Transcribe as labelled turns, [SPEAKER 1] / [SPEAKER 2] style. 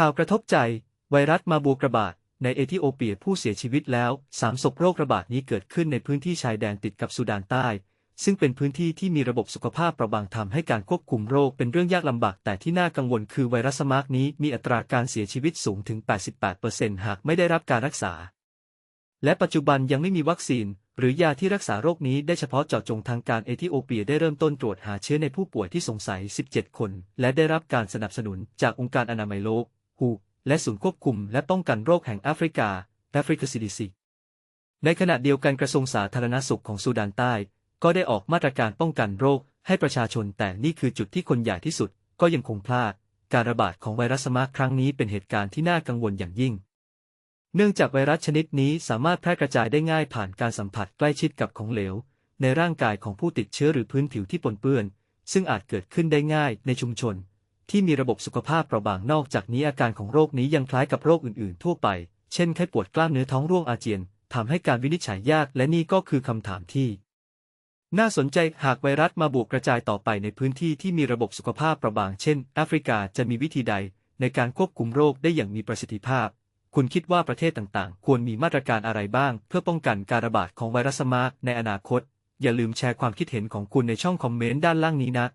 [SPEAKER 1] ข่าวกระทบใจ ไวรัสมาบูกระบาด ในเอธิโอเปียผู้เสียชีวิตแล้วสามศพโรคระบาดนี้เกิดขึ้นในพื้นที่ชายแดนติดกับสุดานใต้ ซึ่งเป็นพื้นที่ที่มีระบบสุขภาพประบางทำให้การควบคุมโรคเป็นเรื่องยากลำบาก แต่ที่น่ากังวลคือไวรัสมาร์กนี้มีอัตราการเสียชีวิตสูงถึง 88%หากไม่ได้รับการรักษา และปัจจุบันยังไม่มีวัคซีนหรือยาที่รักษาโรคนี้ได้เฉพาะเจาะจงทางการเอธิโอเปียได้เริ่มต้นตรวจหาเชื้อในผู้ป่วยที่สงสัย 17 คน และได้รับการสนับสนุนจากองค์การอนามัยโลก WHO และศูนย์ควบคุมและป้องกันโรคแห่งแอฟริกาแอฟริกา CDC ในขณะเดียวกันกระทรวงสาธารณสุขของซูดานใต้ ก็ได้ออกมาตรการป้องกันโรคให้ประชาชนแต่นี่คือจุดที่คนใหญ่ที่สุดก็ยังคงพลาด การระบาดของไวรัสมาครั้งนี้เป็นเหตุการณ์ที่น่ากังวลอย่างยิ่ง เนื่องจากไวรัสชนิดนี้สามารถแพร่กระจายได้ง่ายผ่านการสัมผัสใกล้ชิดกับของเหลว ในร่างกายของผู้ติดเชื้อหรือพื้นผิวที่ปนเปื้อน ซึ่งอาจเกิดขึ้นได้ง่ายในชุมชน ที่มีระบบสุขภาพเปราะบางนอกจากนี้อาการของโรคนี้ยังคล้ายกับโรคอื่นๆ ทั่วไป เช่นไข้ปวดกล้ามเนื้อท้องร่วงอาเจียนทำให้การวินิจฉัยยากและนี่ก็คือคำถามที่ น่าสนใจหากไวรัสมาบวกกระจายต่อไปในพื้นที่ที่มีระบบสุขภาพเปราะบาง เช่น แอฟริกาจะมีวิธีใดในการควบคุมโรคได้อย่างมีประสิทธิภาพ คุณคิดว่าประเทศต่างๆ ควรมีมาตรการอะไรบ้าง เพื่อป้องกันการระบาดของไวรัสมากในอนาคต อย่าลืมแชร์ความคิดเห็นของคุณในช่องคอมเมนต์ด้านล่างนี้นะ